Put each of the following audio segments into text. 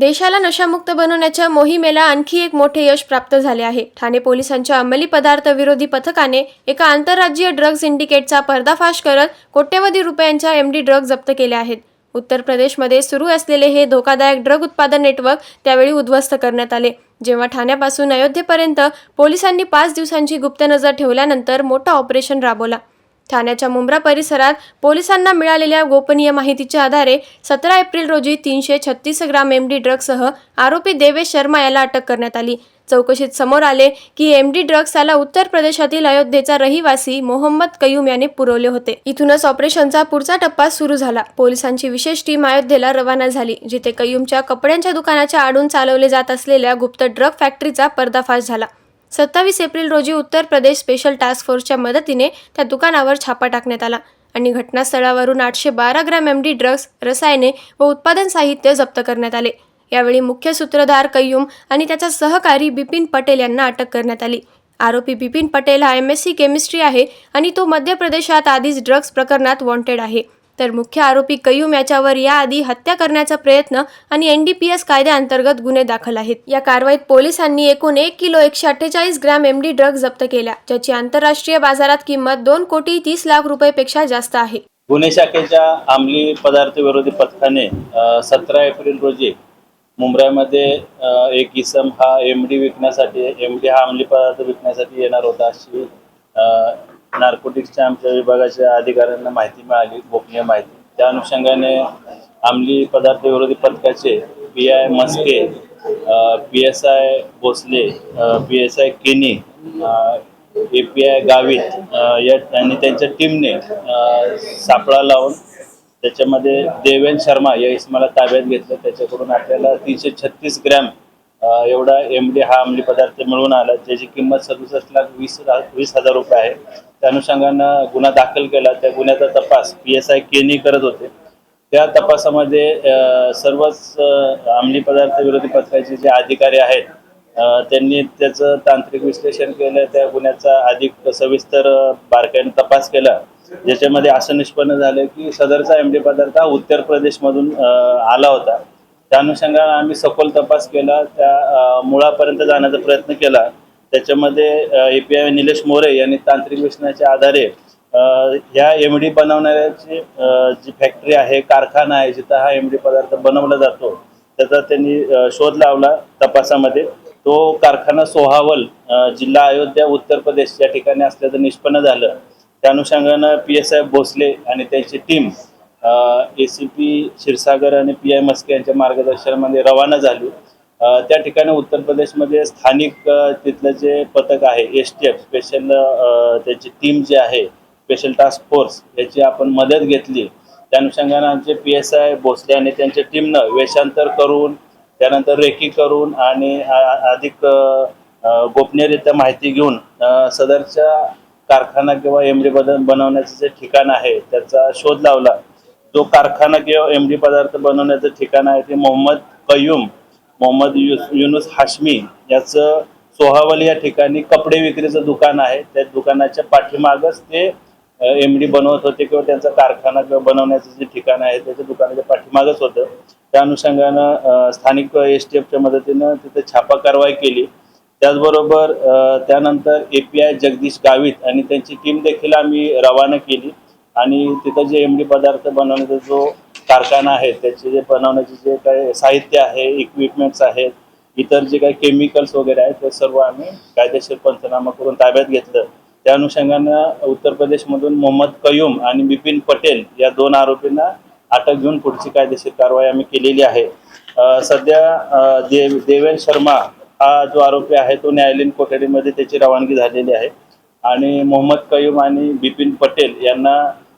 देशाला नशामुक्त बनवण्याच्या मोहिमेला आणखी एक मोठे यश प्राप्त झाले आहे. ठाणे पोलिसांच्या अंमली पदार्थ विरोधी पथकाने एका आंतरराज्यीय ड्रग सिंडिकेटचा पर्दाफाश करत कोट्यवधी रुपयांच्या एमडी ड्रग जप्त केल्या आहेत. उत्तर प्रदेशमध्ये सुरू असलेले हे धोकादायक ड्रग उत्पादन नेटवर्क त्यावेळी उद्ध्वस्त करण्यात आले. जेव्हा ठाण्यापासून अयोध्येपर्यंत पोलिसांनी पाच दिवसांची गुप्त नजर ठेवल्यानंतर मोठा ऑपरेशन राबवला. ठाण्याच्या मुंब्रा परिसरात पोलिसांना मिळालेल्या गोपनीय माहितीच्या आधारे सतरा एप्रिल रोजी तीनशे छत्तीस ग्राम एम डी ड्रग्ससह आरोपी देवेश शर्मा याला अटक करण्यात आली. चौकशीत समोर आले की एम डी ड्रग्स याला उत्तर प्रदेशातील अयोध्येचा रहिवासी मोहम्मद कयूम याने पुरवले होते. इथूनच ऑपरेशनचा पुढचा टप्पा सुरू झाला. पोलिसांची विशेष टीम अयोध्येला रवाना झाली जिथे कयूमच्या कपड्यांच्या दुकानाच्या आडून चालवले जात असलेल्या गुप्त ड्रग फॅक्टरीचा पर्दाफाश झाला. सत्तावीस एप्रिल रोजी उत्तर प्रदेश स्पेशल टास्क फोर्सच्या मदतीने त्या दुकानावर छापा टाकण्यात आला. आणि घटनास्थळावरून आठशे बारा ग्रॅम एम डी ड्रग्ज रसायने व उत्पादन साहित्य जप्त करण्यात आले. यावेळी मुख्य सूत्रधार कय्यूम आणि त्याचा सहकारी बिपिन पटेल यांना अटक करण्यात आली. आरोपी बिपिन पटेल हा एम एस सी केमिस्ट्री आहे आणि तो मध्य प्रदेशात आधीच ड्रग्ज प्रकरणात वॉन्टेड आहे. तर मुख्य आरोपी कयूम याच्यावर याआधी हत्या करण्याचा प्रयत्न आणि एन डी पी एस कायद्याअंतर्गत गुन्हे दाखल आहेत. या कारवाईत पोलिसांनी एकूण एक किलो एकशे अठ्ठेचाळीस ग्रॅम एम डी जप्त केल्या ज्याची आंतरराष्ट्रीय बाजारात किंमत दोन कोटी तीस लाख रुपयेपेक्षा जास्त आहे. गुन्हे शाखेच्या अंमली पदार्थ विरोधी पथकाने सतरा एप्रिल रोजी मुंबईमध्ये एक इसम हा एम डी विकण्यासाठी एम डी हा अंमली पदार्थ विकण्यासाठी येणार होता अशी नार्कोटिक्सच्या आमच्या विभागाच्या अधिकाऱ्यांना माहिती मिळाली गोपनीय माहिती. त्या अनुषंगाने अंमली पदार्थ विरोधी पथकाचे P I Maske P S I Bhosale P S I Keni A P I Gavit या आणि त्यांच्या टीमने सापळा लावून त्याच्यामध्ये देवेन शर्मा या इसमाला ताब्यात घेतलं. त्याच्याकडून आपल्याला तीनशे छत्तीस ग्रॅम एवढा एम डी हा अंमली पदार्थ मिळून आला ज्याची किंमत सदुसष्ट लाख वीस वीस हजार रुपये आहे. त्या अनुषंगानं गुन्हा दाखल केला. त्या गुन्ह्याचा तपास पी एस आय केनी करत होते. त्या तपासामध्ये सर्वच अंमली पदार्थ विरोधी पथकाचे जे अधिकारी आहेत त्यांनी त्याचं तांत्रिक विश्लेषण केलं. त्या गुन्ह्याचा अधिक सविस्तर बारकाईने तपास केला. ज्याच्यामध्ये असं निष्पन्न झालं की सदरचा एम डी पदार्थ हा उत्तर प्रदेशमधून आला होता. त्या अनुषंगाने आम्ही सखोल तपास केला त्या मुळापर्यंत जाण्याचा प्रयत्न केला. त्याच्यामध्ये A P I Nilesh More यांनी तांत्रिक विश्लेषणाच्या आधारे ह्या एम डी बनवणाऱ्याची जी फॅक्टरी आहे कारखाना आहे जिथं हा एम डी पदार्थ बनवला जातो त्याचा त्यांनी शोध लावला तपासामध्ये. तो कारखाना सोहावल जिल्हा अयोध्या उत्तर प्रदेश या ठिकाणी असल्याचं निष्पन्न झालं. त्या अनुषंगानं पी एस आय भोसले आणि त्यांची team A C P Kshirsagar आणि पी आय मस्के यांच्या मार्गदर्शनामध्ये रवाना झाली. त्या ठिकाणी उत्तर प्रदेशमध्ये स्थानिक तिथलं जे पथक आहे एस टी एफ स्पेशल त्याची टीम जी आहे स्पेशल टास्क फोर्स याची आपण मदत घेतली. त्या अनुषंगाने आमचे पी एस आय भोसले आणि त्यांच्या टीमनं वेषांतर करून त्यानंतर रेकी करून आणि अधिक गोपनीयरित्या माहिती घेऊन सदरच्या कारखाना किंवा एम बदल बनवण्याचं जे ठिकाण आहे त्याचा शोध लावला. जो कारखाना किंवा एम डी पदार्थ बनवण्याचं ठिकाण आहे ते मोहम्मद कयूम मोहम्मद युस युनुस हाशमी याचं सोहावल या ठिकाणी कपडे विक्रीचं दुकान आहे. त्या दुकानाच्या पाठीमागच ते एम डी बनवत होते किंवा त्यांचा कारखाना किंवा बनवण्याचं जे ठिकाण आहे त्याच्या दुकानाच्या पाठीमागच होतं. त्या अनुषंगानं स्थानिक एस टी एफच्या मदतीनं तिथे छापा कारवाई केली. त्याचबरोबर त्यानंतर A P I Jagdish Gavit आणि त्यांची टीम देखील आम्ही रवाना केली. आणि तिथं जे एम डी पदार्थ बनवण्याचा जो कारखाना आहे त्याचे जे बनवण्याचे जे काही साहित्य आहे इक्विपमेंट्स आहेत इतर जे काही केमिकल्स वगैरे आहेत ते सर्व आम्ही कायदेशीर पंचनामा करून ताब्यात घेतलं. त्या अनुषंगानं उत्तर प्रदेशमधून मोहम्मद कयूम आणि बिपिन पटेल या दोन आरोपींना अटक घेऊन पुढची कायदेशीर कारवाई आम्ही केलेली आहे. सध्या देव देवेन शर्मा हा जो आरोपी आहे तो न्यायालयीन कोठडीमध्ये त्याची रवानगी झालेली आहे. आणि मोहम्मद कयूम आणि बिपिन पटेल यांना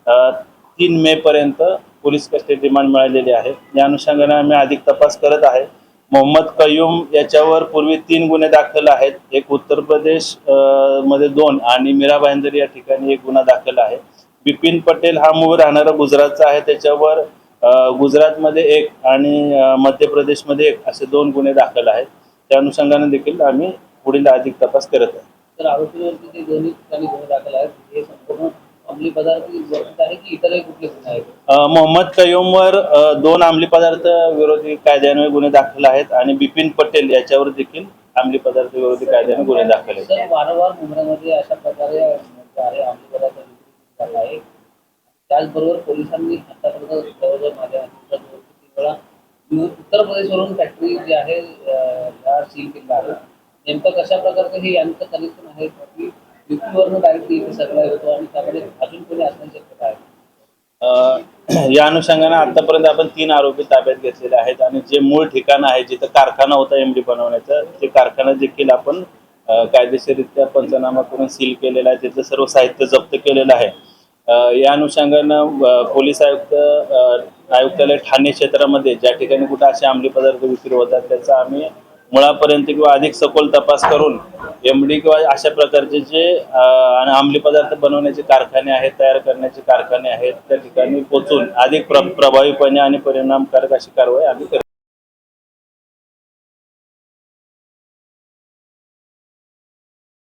तीन मे पर्यंत पोलीस कस्टडी रिमांड मिळालेली आहे. या अनुषंगाने आम्ही अधिक तपास करत आहे. मोहम्मद कयूम याच्यावर पूर्वी तीन गुन्हे दाखल आहेत. एक उत्तर प्रदेशमध्ये दोन आणि मीरा भाईंदर या ठिकाणी एक गुन्हा दाखल आहे. बिपिन पटेल हा मूळ राहणारा गुजरातचा आहे. त्याच्यावर गुजरातमध्ये एक आणि मध्य प्रदेशमध्ये एक असे दोन गुन्हे दाखल आहेत. त्या अनुषंगाने देखील आम्ही पुढील अधिक तपास करत आहे. तर आरोपीवरती जे दोन्ही ठिकाणी गुन्हे दाखल आहेत हे संपूर्ण अंमली पदार्थ व्यवस्थित आहे की इतरही कुठले गुन्हे आहेत? मोहम्मद कयूमवर अ, दोन अंमली पदार्थ विरोधी कायद्याने गुन्हे दाखल आहेत आणि बिपिन पटेल याच्यावर देखील अंमली पदार्थ विरोधी कायद्याने गुन्हे दाखल आहेत. सर वारंवार मुंबईमध्ये अशा प्रकारे आहे अंमली पदार्थ झाला आहे. त्याचबरोबर पोलिसांनी आतापर्यंत जवळजवळ माझ्या अंदाजात दोन ते तीन वेळा यु- उत्तर प्रदेशवरून फॅक्टरी जी आहे अं, त्या सील आहेत नेमकं कशा प्रकारचं हे यांचं कनेक्शन आहे? इथे होतो आणि अजून कोणी असण्याची शक्यता आहे या अनुषंगाने आतापर्यंत आपण तीन आरोपी ताब्यात घेतलेले आहेत आणि जे मूळ ठिकाण आहे जिथं कारखाना होता एमडी बनवण्याचा ते कारखाना देखील आपण कायदेशीररित्या पंचनामा करून सील केलेला आहे. तिथलं सर्व साहित्य जप्त केलेलं आहे. या अनुषंगानं पोलीस आयुक्त आयुक्तालय ठाणे क्षेत्रामध्ये ज्या ठिकाणी कुठं असे अंमली पदार्थ विक्री होतात त्याचा आम्ही मुळापर्यंत किंवा अधिक सखोल तपास करून एमडी किंवा अशा प्रकारचे जे आणि अंमली पदार्थ बनवण्याचे कारखाने आहेत तयार करण्याचे कारखाने आहेत त्या ठिकाणी पोचून अधिक प्र प्रभावीपणे आणि परिणामकारक अशी कारवाई आम्ही करतो.